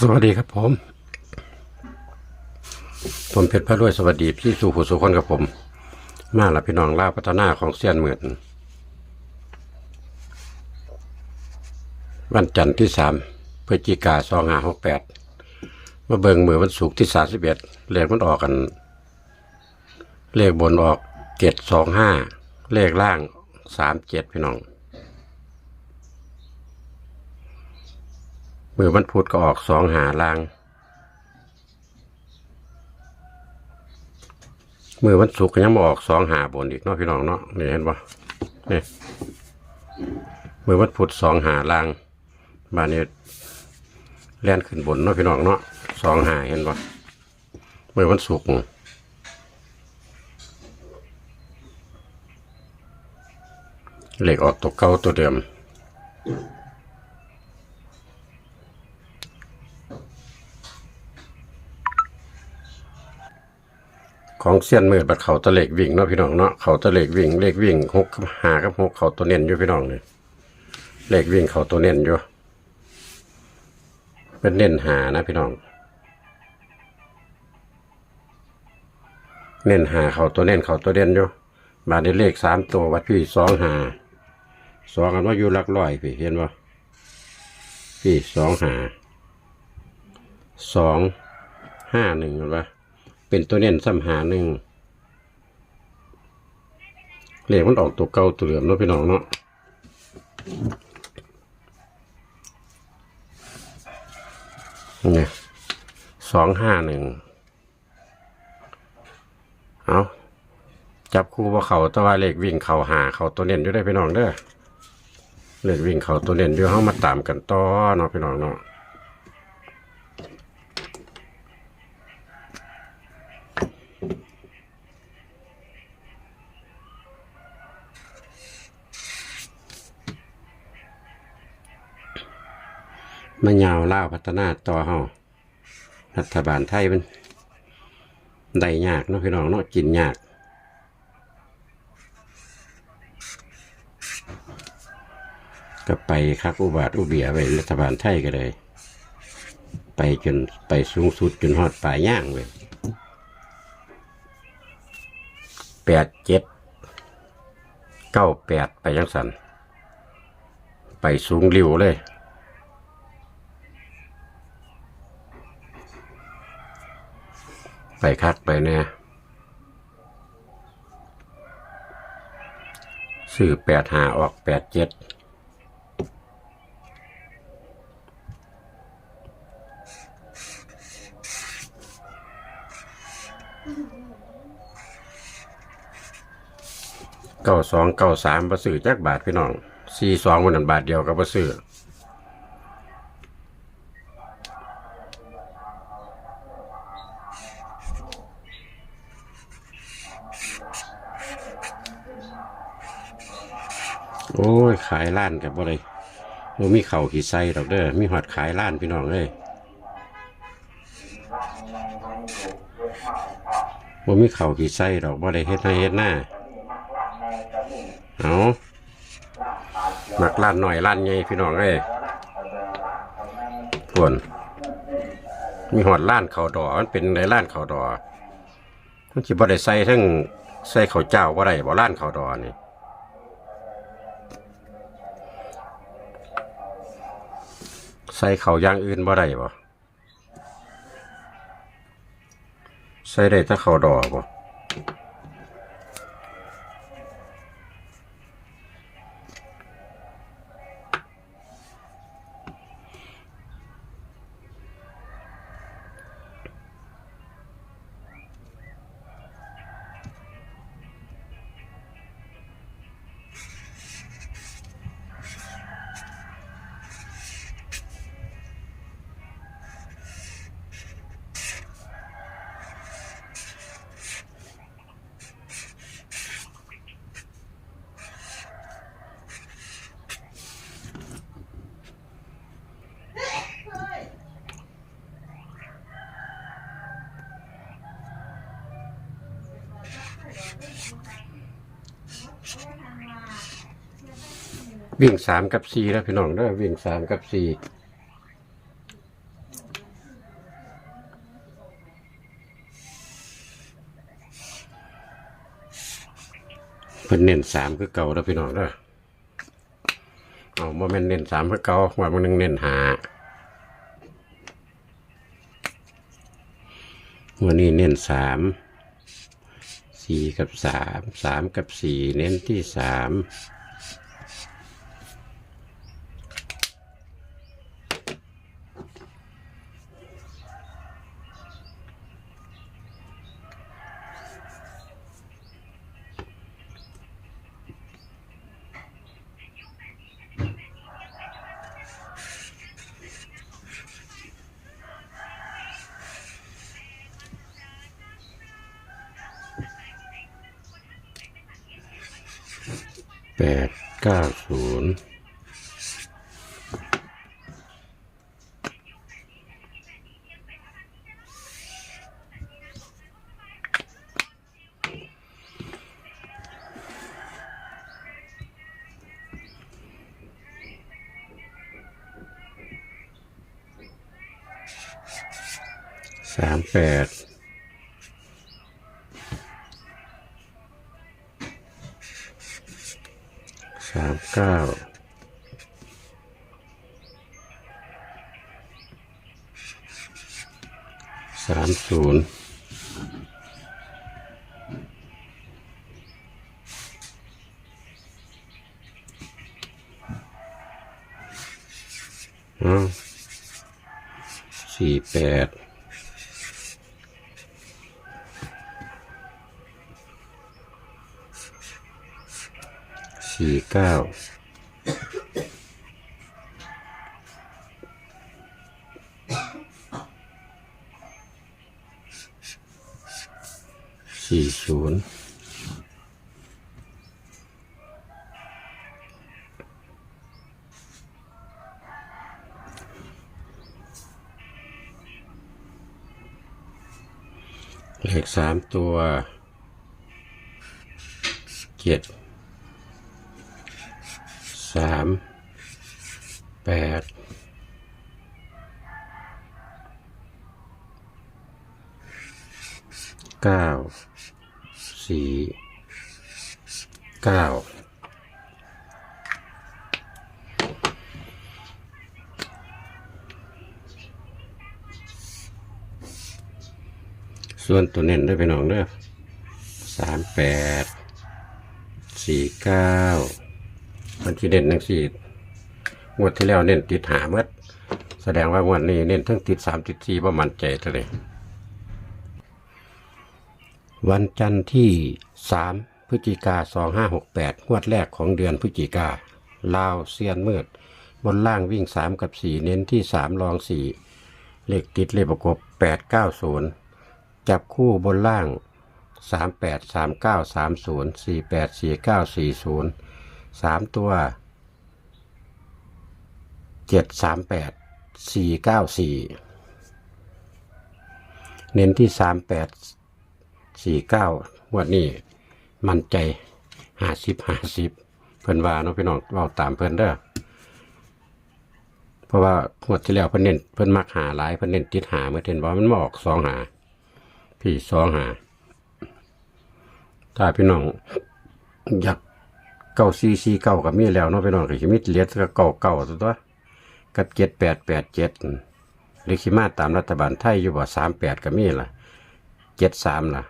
สวัสดีครับผม ผมเพชรพระรวยสวัสดีพี่สู่ผู้สุคนกับผม มาละพี่น้องล่าวพัฒนาของเซียนเหมือนวันจันทร์ที่สามพฤศจิกาสองห้าหกแปดมาเบิงมือวันศุกร์ที่สามสิบเอ็ดเลขมันออกกัน เลขบนออกเจ็ดสองห้าเลขล่างสามเจ็ดพี่น้อง มือวันพุธก็ออกสองหาลาง มือวันศุกร์ยังมาออกสองหาบนอีกเนาะพี่น้องเนาะนี่เห็นปะนี่มือวันพุธสองหาลางบ้านนี้เล่นขึ้นบนเนาะพี่น้องเนาะสองหาเห็นปะมือวันศุกร์เหล็กออกตัวเก่าตัวเดิม ของเสี้ยนมืดบัดเขาตะเล็กวิ่งเนาะพี่น้องเนาะเขาตะเล็กวิ่งเลขวิ่งหกกับหากับหกเขาตัวเน้นอยู่พี่น้องเลยเลขวิ่งเขาตัวเน้นอยู่ เป็นเน้นหานะพี่น้อง เน้นหาเขาตัวเน้นเขาตัวเด่นอยู่บาในเลขสามตัววัดพี่สองหาสองกันว่าอยู่หลักร้อยพี่เห็นปะพี่สองหาสองห้าหนึ่งเห็นปะ เป็นตัวเน้นซ้ำหาหนึ่งเหลขมันออกตัวเก่าตัวเหลือมเนาะพี่น้องเนาะเนี่ยสองห้าหนึ่งเอาจับคู่ว่าเขาตะว่าเลขวิ่งเขาหาเขาตัวเน้นอยู่ได้พี่น้องเด้อเลขวิ่งเขาตัวเน้นอยู่เขามาตามกันต่อเนาะพี่น้องเนาะ มายาวล่าพัฒนาต่อเฮารัฐบาลไทยมันได้ยากเนาะพี่น้องเนาะกินยากก็ไปคักอุบาทอุเบียไปรัฐบาลไทยก็เลย ไปจนไปสูงสุดจนฮอดปลายย่างเลยแปดเจ็ดเก้าแปดไปยังสัน ไปสูงริ้วเลย ไปคักไปเนี่ยสื่อแปดหาออกแปดเจ็ดเก้าสองเก้าสามประสื่อจักบาทพี่น้องสี่สองวันนั้นบาทเดียวกับประสื่อ โอ้ย ขายล้านกับอะไรบ่มีเข่าขี่ไส้ดอกเด้อ มีหอดขายล้านพี่น้องเอ้ยบ่มีเข่าขี่ไส้ดอกบ่ได้เฮ็ดให้เฮ็ดหน้า เอาหมักล้านหน่อยล้านใหญ่พี่น้องเอ้ยส่วนมีหอดล้านเข่าดอมันเป็นในล้านเข่าดอมันสิบ่ได้ใส่ทั้ง ใส่ข้าวเจ้าว่าไรบ่ล้านข่าวดอนี่ใส่เขาวอย่างอื่นบ่ได้บ่ใส่ได้แต่เขาวดอบ่ วิ่งสามกับสี่แล้วพี่น้องเด้อวิ่งสามกับสี่เพิ่นเน้นสามคือเก่าแล้วพี่น้องเด้อเอาโมเมนต์เน้นสามคือเก่าว่ามันนึ่งเน้นหาวันนี้เน้นสามสี่กับสามสามกับสี่เน้นที่สาม แปดเก้าศูนย์สามแปด เก้าสามศูนย์อ้าสี่แปด สี่เก้าสี่ศูนย์เลขสามตัวเจ็ด สามแปดเก้าสี่เก้าส่วนตัวเน้นได้ไปน้องเด้อสามแปดสี่เก้า มันที่เด่นทั้งสี่งวดที่แล้วเน้นติดหาเมื่อแสดงว่างวดนี้เน้นทั้งติดสามติดสี่ประมันใจเท่าไหร่วันจันทร์ที่3พฤศจิกา2568งวดแรกของเดือนพฤศจิกาลาวเซียนมืด บนล่างวิ่ง3กับ4เน้นที่3รอง4เลขติดเลขประกบ890จับคู่บนล่าง38 39 30 48 49 40 3ตัว738 494เก้าสี่เน้นที่38สี่เก้าวดนี้มั่นใจห้าสิบห้าสิบเพิ่นว่าเนาะพี่น้องเราตามเพิ่นเด้อเพราะว่างวดที่แล้วเพิ่นเน้นเพิ่นมักหาหลายเพิ่นเน้นติดหาเมื่อเห็นว่ามันมออกสองหาพี่สองหาถ้าพี่น้องอยาก เก้าซีซีเก้ากับมีแล้วเนาะพี่น้องก็สิมีเหลียดก็เก้าเก้าตัวตัวกับเจ็ดแปดแปดเจ็ดหรือขีมาตามรัฐบาลไทยอยู่บ่สามแปดก็มีล่ะเจ็ดสามล่ะ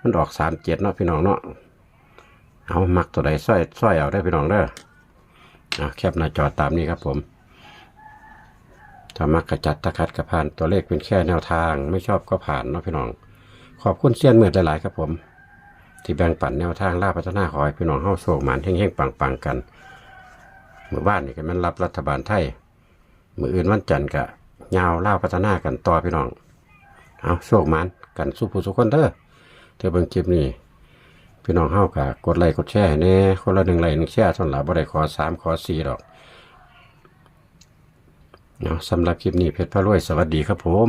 มันออกสามเจ็ดเนาะพี่น้องเนาะเอามักตัวใดสร้อยสร้อยเอาได้พี่น้องเด้อเอาแคบหน้าจอตามนี้ครับผมถ้ามักกระจัดตะคัดกระผ่านตัวเลขเป็นแค่แนวทาง ไม่ชอบก็ผ่านเนาะพี่น้อง ขอบคุณเสี้ยนเหมือนหลาย ๆ ครับผม ที่แบ่งปันแนวทางล่าพัฒนาขอให้พี่น้องเฮ้าโชคหมานเฮงๆปังๆกันเมื่อบ้านนี่ก็มันรับรัฐบาลไทยมืออื่นวันจันทร์ก็ยาวล่าพัฒนากันต่อพี่น้องเอาโชคหมานกันสู้ผู้สุขคนเด้อเธอเบิ่งคลิปนี้พี่น้องเฮ้ากะกดไลค์กดแชร์แน่คนละหนึ่งไลค์หนึ่งแชร์ส่วนหลายบ่ได้ขอสามขอสี่ดอกเนาะสำหรับคลิปนี้เพชรพระรวยสวัสดีครับผม